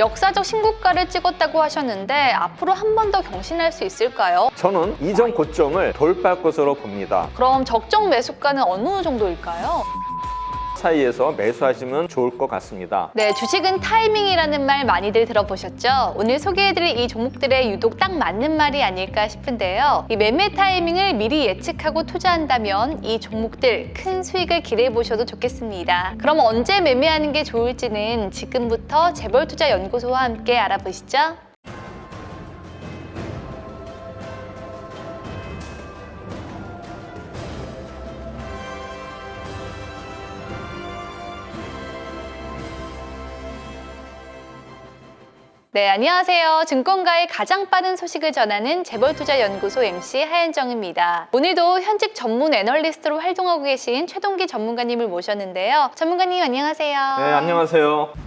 역사적 신고가를 찍었다고 하셨는데 앞으로 한 번 더 경신할 수 있을까요? 저는 이전 고점을 돌파할 것으로 봅니다. 그럼 적정 매수가는 어느 정도일까요? 사이에서 매수하시면 좋을 것 같습니다. 네, 주식은 타이밍이라는 말 많이들 들어보셨죠? 오늘 소개해드릴 이 종목들의 유독 딱 맞는 말이 아닐까 싶은데요. 이 매매 타이밍을 미리 예측하고 투자한다면 이 종목들 큰 수익을 기대해 보셔도 좋겠습니다. 그럼 언제 매매하는 게 좋을지는 지금부터 재벌투자연구소와 함께 알아보시죠. 네, 안녕하세요. 증권가의 가장 빠른 소식을 전하는 재벌투자연구소 MC 하현정입니다. 오늘도 현직 전문 애널리스트로 활동하고 계신 최동기 전문가님을 모셨는데요. 전문가님 안녕하세요. 네, 안녕하세요.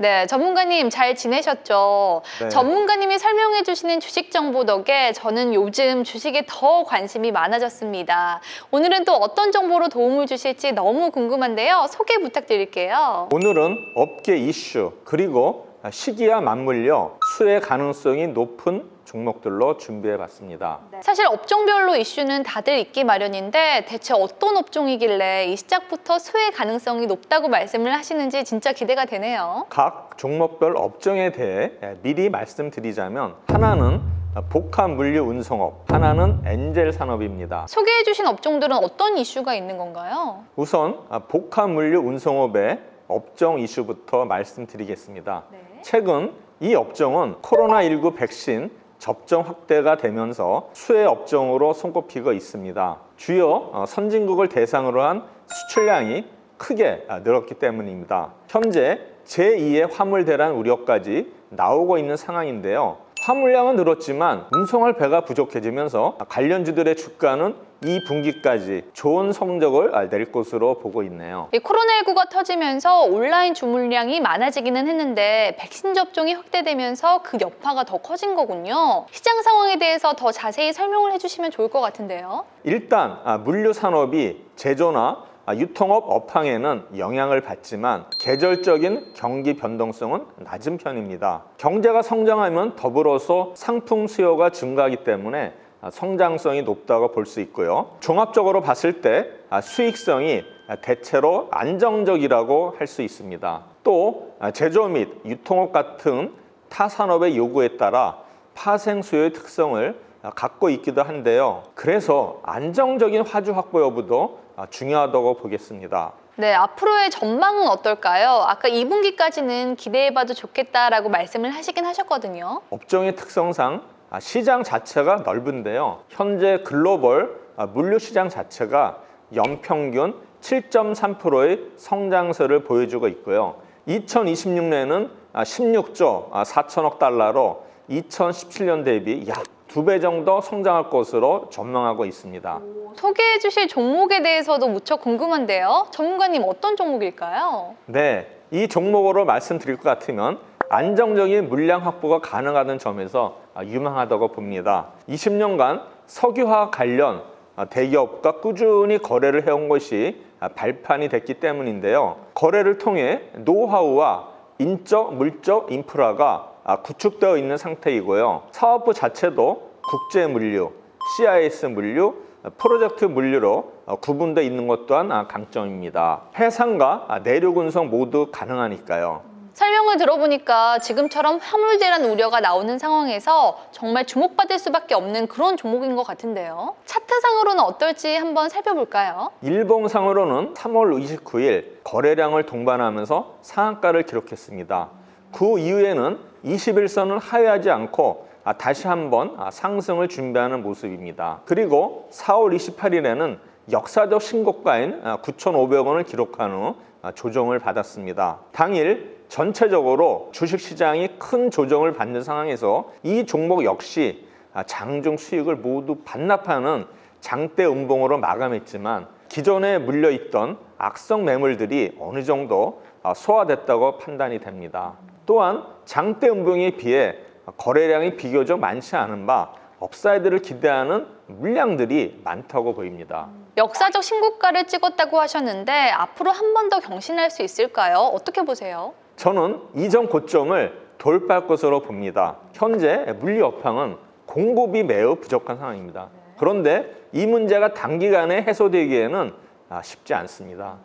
네, 전문가님 잘 지내셨죠? 네. 전문가님이 설명해 주시는 주식 정보 덕에 저는 요즘 주식에 더 관심이 많아졌습니다. 오늘은 또 어떤 정보로 도움을 주실지 너무 궁금한데요. 소개 부탁드릴게요. 오늘은 업계 이슈 그리고 시기와 맞물려 수혜 가능성이 높은 종목들로 준비해 봤습니다. 사실 업종별로 이슈는 다들 있기 마련인데 대체 어떤 업종이길래 이 시작부터 수혜 가능성이 높다고 말씀을 하시는지 진짜 기대가 되네요. 각 종목별 업종에 대해 미리 말씀드리자면 하나는 복합 물류 운송업, 하나는 엔젤 산업입니다. 소개해 주신 업종들은 어떤 이슈가 있는 건가요? 우선 복합 물류 운송업의 업종 이슈부터 말씀드리겠습니다. 네. 최근 이 업종은 코로나19 백신 접종 확대가 되면서 수혜 업종으로 손꼽히고 있습니다. 주요 어, 선진국을 대상으로 한 수출량이 크게 아, 늘었기 때문입니다. 현재 제2의 화물 대란 우려까지 나오고 있는 상황인데요. 화물량은 늘었지만 운송할 배가 부족해지면서 관련주들의 주가는 이 분기까지 좋은 성적을 아, 낼 것으로 보고 있네요. 이 코로나19가 터지면서 온라인 주문량이 많아지기는 했는데 백신 접종이 확대되면서 그 여파가 더 커진 거군요. 시장 상황에 대해서 더 자세히 설명을 해주시면 좋을 것 같은데요. 일단 아, 물류 산업이 제조나 아, 유통업 업황에는 영향을 받지만 계절적인 경기 변동성은 낮은 편입니다. 경제가 성장하면 더불어서 상품 수요가 증가하기 때문에 아, 성장성이 높다고 볼 수 있고요. 종합적으로 봤을 때 아, 수익성이 아, 대체로 안정적이라고 할 수 있습니다. 또 아, 제조 및 유통업 같은 타 산업의 요구에 따라 파생 수요의 특성을 아, 갖고 있기도 한데요. 그래서 안정적인 화주 확보 여부도 아, 중요하다고 보겠습니다. 네, 앞으로의 전망은 어떨까요? 아까 2분기까지는 기대해봐도 좋겠다라고 말씀을 하시긴 하셨거든요. 업종의 특성상 아, 시장 자체가 넓은데요. 현재 글로벌 아, 물류 시장 자체가 연평균 7.3%의 성장세를 보여주고 있고요. 2026년에는 16조 4천억 달러로 2017년 대비 약 두 배 정도 성장할 것으로 전망하고 있습니다. 소개해 주실 종목에 대해서도 무척 궁금한데요. 전문가님 어떤 종목일까요? 네, 이 종목으로 말씀드릴 것 같으면 안정적인 물량 확보가 가능하다는 점에서 아, 유망하다고 봅니다. 20년간 석유화학 관련 아, 대기업과 꾸준히 거래를 해온 것이 아, 발판이 됐기 때문인데요. 거래를 통해 노하우와 인적, 물적 인프라가 아, 구축되어 있는 상태이고요. 사업부 자체도 국제 물류, CIS 물류, 프로젝트 물류로 어, 구분되어 있는 것 또한 아, 강점입니다. 해상과 아, 내륙 운송 모두 가능하니까요. 설명을 들어보니까 지금처럼 화물 대란 우려가 나오는 상황에서 정말 주목받을 수밖에 없는 그런 종목인 것 같은데요. 차트상으로는 어떨지 한번 살펴볼까요? 일봉상으로는 3월 29일 거래량을 동반하면서 상한가를 기록했습니다. 그 이후에는 21선을 하회하지 않고 아, 다시 한번 아, 상승을 준비하는 모습입니다. 그리고 4월 28일에는 역사적 신고가인 9,500원을 기록한 후 아, 조정을 받았습니다. 당일 전체적으로 주식시장이 큰 조정을 받는 상황에서 이 종목 역시 아, 장중 수익을 모두 반납하는 장대 음봉으로 마감했지만 기존에 물려있던 악성 매물들이 어느 정도 아, 소화됐다고 판단이 됩니다. 또한 장대 음봉에 비해 거래량이 비교적 많지 않은 바 업사이드를 기대하는 물량들이 많다고 보입니다. 역사적 신고가를 찍었다고 하셨는데 앞으로 한 번 더 경신할 수 있을까요? 어떻게 보세요? 저는 이전 고점을 돌파할 것으로 봅니다. 현재 물리 업황은 공급이 매우 부족한 상황입니다. 그런데 이 문제가 단기간에 해소되기에는 아, 쉽지 않습니다.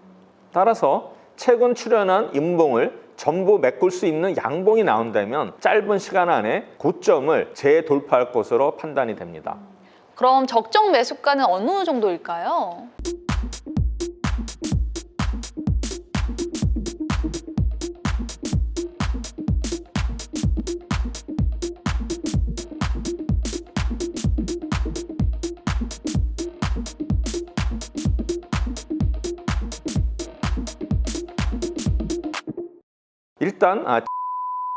따라서 최근 출현한 인봉을 전부 메꿀 수 있는 양봉이 나온다면 짧은 시간 안에 고점을 재돌파할 것으로 판단이 됩니다. 그럼 적정 매수가는 어느 정도일까요? 일단 아,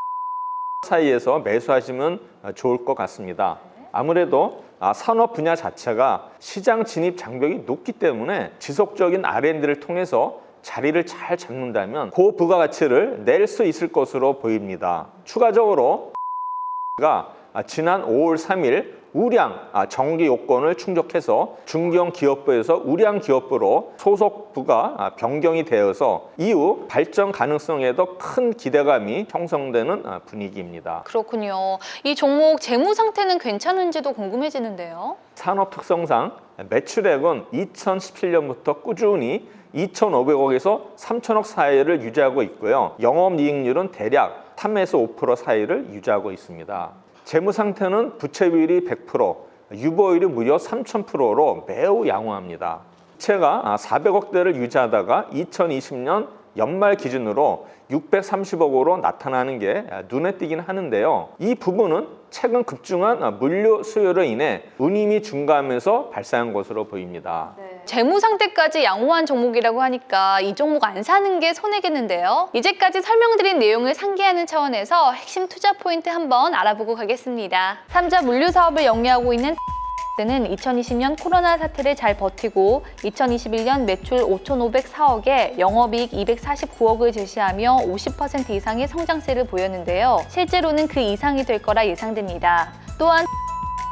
사이에서 매수하시면 아, 좋을 것 같습니다. 아무래도 아, 산업 분야 자체가 시장 진입 장벽이 높기 때문에 지속적인 R&D를 통해서 자리를 잘 잡는다면 고부가가치를 낼 수 있을 것으로 보입니다. 추가적으로 가 아, 지난 5월 3일 우량 아, 정기 요건을 충족해서 중견 기업부에서 우량 기업부로 소속부가 아, 변경이 되어서 이후 발전 가능성에도 큰 기대감이 형성되는 아, 분위기입니다. 그렇군요. 이 종목 재무 상태는 괜찮은지도 궁금해지는데요. 산업 특성상 매출액은 2017년부터 꾸준히 2,500억에서 3,000억 사이를 유지하고 있고요. 영업이익률은 대략 3에서 5% 사이를 유지하고 있습니다. 재무 상태는 부채 비율이 100%, 유보율이 무려 3,000%로 매우 양호합니다. 부채가 400억 대를 유지하다가 2020년 연말 기준으로 630억으로 나타나는 게 눈에 띄긴 하는데요. 이 부분은 최근 급증한 물류 수요로 인해 운임이 증가하면서 발생한 것으로 보입니다. 재무 상태까지 양호한 종목이라고 하니까 이 종목 안 사는 게 손해겠는데요. 이제까지 설명드린 내용을 상기하는 차원에서 핵심 투자 포인트 한번 알아보고 가겠습니다. 삼자 물류 사업을 영위하고 있는 는 2020년 코로나 사태를 잘 버티고 2021년 매출 5,504억에 영업이익 249억을 제시하며 50% 이상의 성장세를 보였는데요. 실제로는 그 이상이 될 거라 예상됩니다. 또한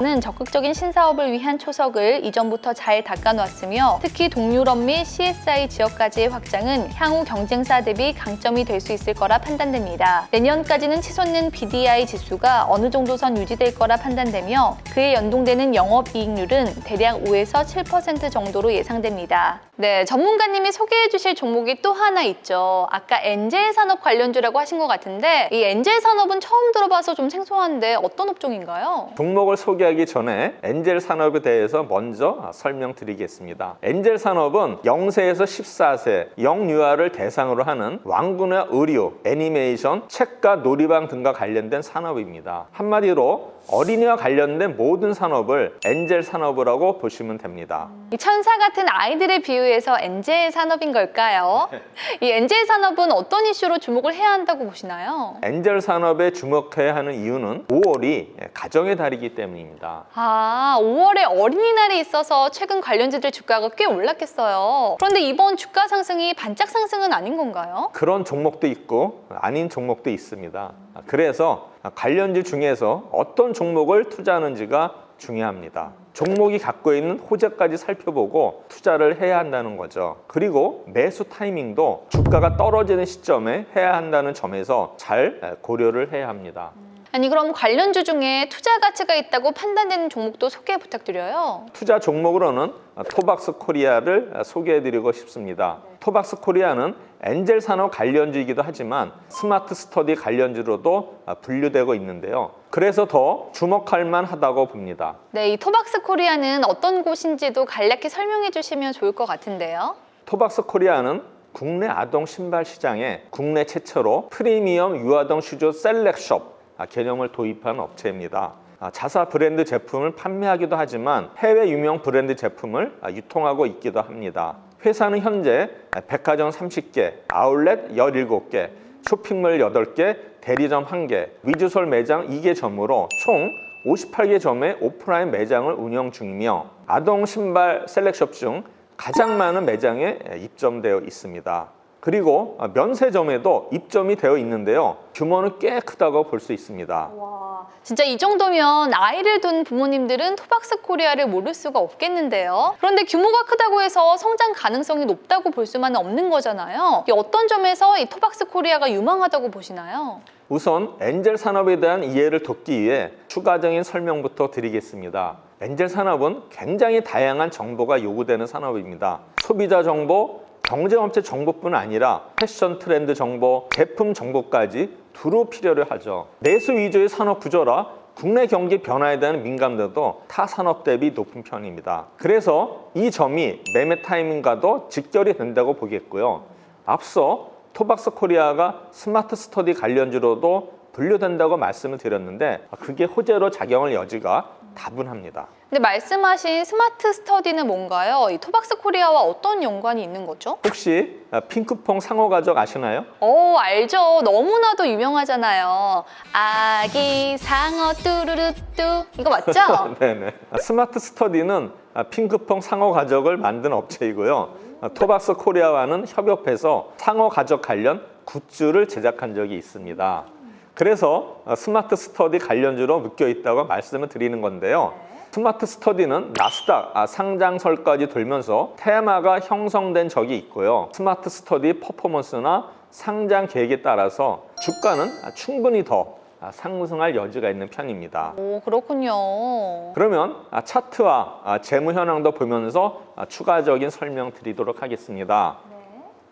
는 적극적인 신사업을 위한 초석을 이전부터 잘 닦아놨으며 특히 동유럽 및 CSI 지역까지의 확장은 향후 경쟁사 대비 강점이 될 수 있을 거라 판단됩니다. 내년까지는 치솟는 BDI 지수가 어느 정도 선 유지될 거라 판단되며 그에 연동되는 영업이익률은 대략 5에서 7% 정도로 예상됩니다. 네, 전문가님이 소개해 주실 종목이 또 하나 있죠. 아까 엔젤 산업 관련주라고 하신 것 같은데 이 엔젤 산업은 처음 들어봐서 좀 생소한데 어떤 업종인가요? 종목을 소개 하기 전에 엔젤 산업에 대해서 먼저 설명드리겠습니다. 엔젤 산업은 0세에서 14세 영유아를 대상으로 하는 왕군의 의류, 애니메이션, 책과 놀이방 등과 관련된 산업입니다. 한마디로 어린이와 관련된 모든 산업을 엔젤 산업이라고 보시면 됩니다. 이 천사 같은 아이들을 비유해서 엔젤 산업인 걸까요? 이 엔젤 산업은 어떤 이슈로 주목을 해야 한다고 보시나요? 엔젤 산업에 주목해야 하는 이유는 5월이 가정의 달이기 때문입니다. 아, 5월에 어린이날이 있어서 최근 관련주들 주가가 꽤 올랐겠어요. 그런데 이번 주가 상승이 반짝 상승은 아닌 건가요? 그런 종목도 있고 아닌 종목도 있습니다. 그래서 관련주 중에서 어떤 종목을 투자하는지가 중요합니다. 종목이 갖고 있는 호재까지 살펴보고 투자를 해야 한다는 거죠. 그리고 매수 타이밍도 주가가 떨어지는 시점에 해야 한다는 점에서 잘 고려를 해야 합니다. 아니 그럼 관련주 중에 투자 가치가 있다고 판단되는 종목도 소개 부탁드려요. 투자 종목으로는 토박스 코리아를 소개해드리고 싶습니다. 토박스 코리아는 엔젤 산업 관련주이기도 하지만 스마트 스터디 관련주로도 분류되고 있는데요. 그래서 더 주목할 만하다고 봅니다. 네, 이 토박스 코리아는 어떤 곳인지도 간략히 설명해 주시면 좋을 것 같은데요. 토박스 코리아는 국내 아동 신발 시장에 국내 최초로 프리미엄 유아동 슈즈 셀렉숍 개념을 도입한 업체입니다. 아, 자사 브랜드 제품을 판매하기도 하지만 해외 유명 브랜드 제품을 아, 유통하고 있기도 합니다. 회사는 현재 백화점 30개, 아울렛 17개, 쇼핑몰 8개, 대리점 1개, 위주솔 매장 2개 점으로 총 58개 점의 오프라인 매장을 운영 중이며 아동 신발 셀렉숍 중 가장 많은 매장에 입점되어 있습니다. 그리고 면세점에도 입점이 되어 있는데요. 규모는 꽤 크다고 볼 수 있습니다. 와, 진짜 이 정도면 아이를 둔 부모님들은 토박스 코리아를 모를 수가 없겠는데요. 그런데 규모가 크다고 해서 성장 가능성이 높다고 볼 수만은 없는 거잖아요. 이 어떤 점에서 이 토박스 코리아가 유망하다고 보시나요? 우선 엔젤 산업에 대한 이해를 돕기 위해 추가적인 설명부터 드리겠습니다. 엔젤 산업은 굉장히 다양한 정보가 요구되는 산업입니다. 소비자 정보, 경쟁업체 정보뿐 아니라 패션 트렌드 정보, 제품 정보까지 두루 필요를 하죠. 내수 위주의 산업 구조라 국내 경기 변화에 대한 민감도도 타 산업 대비 높은 편입니다. 그래서 이 점이 매매 타이밍과도 직결이 된다고 보겠고요. 앞서 토박스 코리아가 스마트 스터디 관련주로도 분류된다고 말씀을 드렸는데 그게 호재로 작용할 여지가 다분합니다. 근데 말씀하신 스마트 스터디는 뭔가요? 이 토박스 코리아와 어떤 연관이 있는 거죠? 혹시 핑크퐁 상호 가족 아시나요? 오, 알죠. 너무나도 유명하잖아요. 아기 상어 뚜루루뚜. 이거 맞죠? 네네. 스마트 스터디는 핑크퐁 상호 가족을 만든 업체이고요. 토박스 코리아와는 협업해서 상호 가족 관련 굿즈를 제작한 적이 있습니다. 그래서 스마트 스터디 관련주로 묶여 있다고 말씀을 드리는 건데요. 스마트 스터디는 나스닥 아, 상장설까지 돌면서 테마가 형성된 적이 있고요. 스마트 스터디 퍼포먼스나 상장 계획에 따라서 주가는 충분히 더 아, 상승할 여지가 있는 편입니다. 오, 그렇군요. 그러면 아, 차트와 아, 재무 현황도 보면서 아, 추가적인 설명 드리도록 하겠습니다.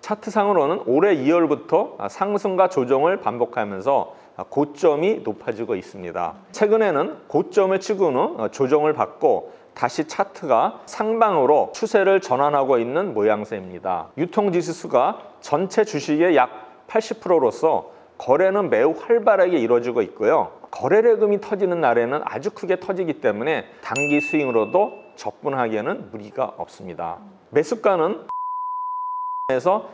차트상으로는 올해 2월부터 아, 상승과 조정을 반복하면서 아, 고점이 높아지고 있습니다. 최근에는 고점을 치고는 어, 조정을 받고 다시 차트가 상방으로 추세를 전환하고 있는 모양새입니다. 유통지수가 전체 주식의 약 80%로서 거래는 매우 활발하게 이루어지고 있고요. 거래대금이 터지는 날에는 아주 크게 터지기 때문에 단기 스윙으로도 접근하기에는 무리가 없습니다. 매수가는 에서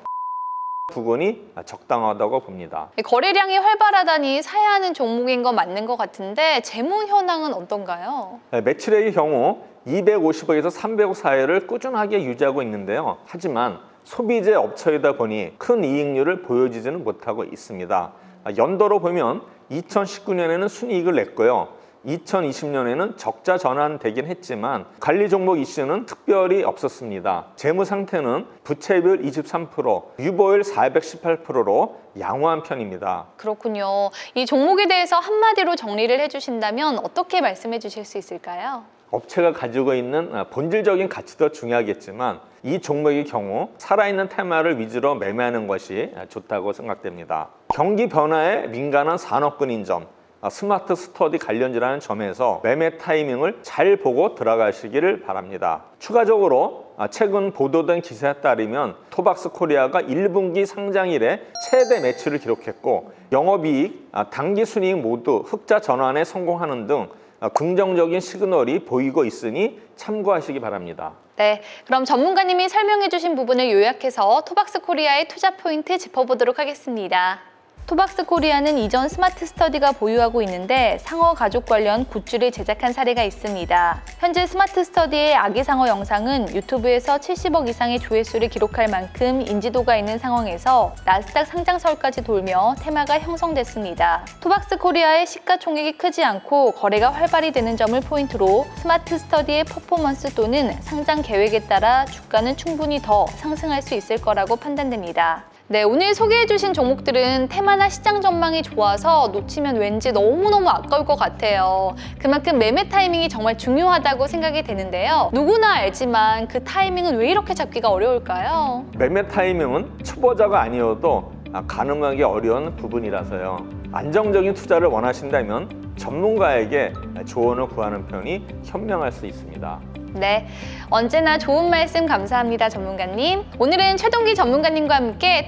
부분이 적당하다고 봅니다. 거래량이 활발하다니 사야 하는 종목인 건 맞는 것 같은데 재무 현황은 어떤가요? 네, 매출액의 경우 250억에서 300억 사이를 꾸준하게 유지하고 있는데요. 하지만 소비재 업체이다 보니 큰 이익률을 보여주지는 못하고 있습니다. 아, 연도로 보면 2019년에는 순이익을 냈고요. 2020년에는 적자 전환되긴 했지만 관리 종목 이슈는 특별히 없었습니다. 재무 상태는 부채비율 23%, 유보율 418%로 양호한 편입니다. 그렇군요. 이 종목에 대해서 한마디로 정리를 해주신다면 어떻게 말씀해 주실 수 있을까요? 업체가 가지고 있는 아, 본질적인 가치도 중요하겠지만 이 종목의 경우 살아있는 테마를 위주로 매매하는 것이 아, 좋다고 생각됩니다. 경기 변화에 민감한 산업군인 점, 아, 스마트 스터디 관련주라는 점에서 매매 타이밍을 잘 보고 들어가시기를 바랍니다. 추가적으로 아, 최근 보도된 기사에 따르면 토박스 코리아가 1분기 상장일에 최대 매출을 기록했고 영업이익, 아, 당기 순이익 모두 흑자 전환에 성공하는 등 아, 긍정적인 시그널이 보이고 있으니 참고하시기 바랍니다. 네, 그럼 전문가님이 설명해 주신 부분을 요약해서 토박스 코리아의 투자 포인트 짚어보도록 하겠습니다. 토박스 코리아는 이전 스마트 스터디가 보유하고 있는데 상어 가족 관련 굿즈를 제작한 사례가 있습니다. 현재 스마트 스터디의 아기 상어 영상은 유튜브에서 70억 이상의 조회수를 기록할 만큼 인지도가 있는 상황에서 나스닥 상장설까지 돌며 테마가 형성됐습니다. 토박스 코리아의 시가총액이 크지 않고 거래가 활발히 되는 점을 포인트로 스마트 스터디의 퍼포먼스 또는 상장 계획에 따라 주가는 충분히 더 상승할 수 있을 거라고 판단됩니다. 네, 오늘 소개해주신 종목들은 테마나 시장 전망이 좋아서 놓치면 왠지 너무너무 아까울 것 같아요. 그만큼 매매 타이밍이 정말 중요하다고 생각이 되는데요. 누구나 알지만 그 타이밍은 왜 이렇게 잡기가 어려울까요? 매매 타이밍은 초보자가 아니어도 아, 가능하기 어려운 부분이라서요. 안정적인 투자를 원하신다면 전문가에게 조언을 구하는 편이 현명할 수 있습니다. 네, 언제나 좋은 말씀 감사합니다, 전문가님. 오늘은 최동기 전문가님과 함께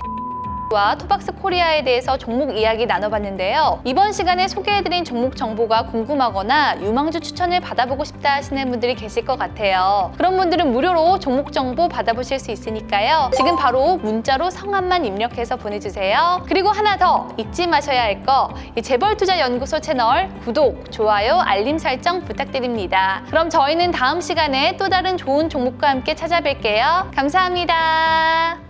와 토박스 코리아에 대해서 종목 이야기 나눠봤는데요. 이번 시간에 소개해드린 종목 정보가 궁금하거나 유망주 추천을 받아보고 싶다 하시는 분들이 계실 것 같아요. 그런 분들은 무료로 종목 정보 받아보실 수 있으니까요. 지금 바로 문자로 성함만 입력해서 보내주세요. 그리고 하나 더 잊지 마셔야 할 거, 이 재벌투자연구소 채널 구독, 좋아요, 알림 설정 부탁드립니다. 그럼 저희는 다음 시간에 또 다른 좋은 종목과 함께 찾아뵐게요. 감사합니다.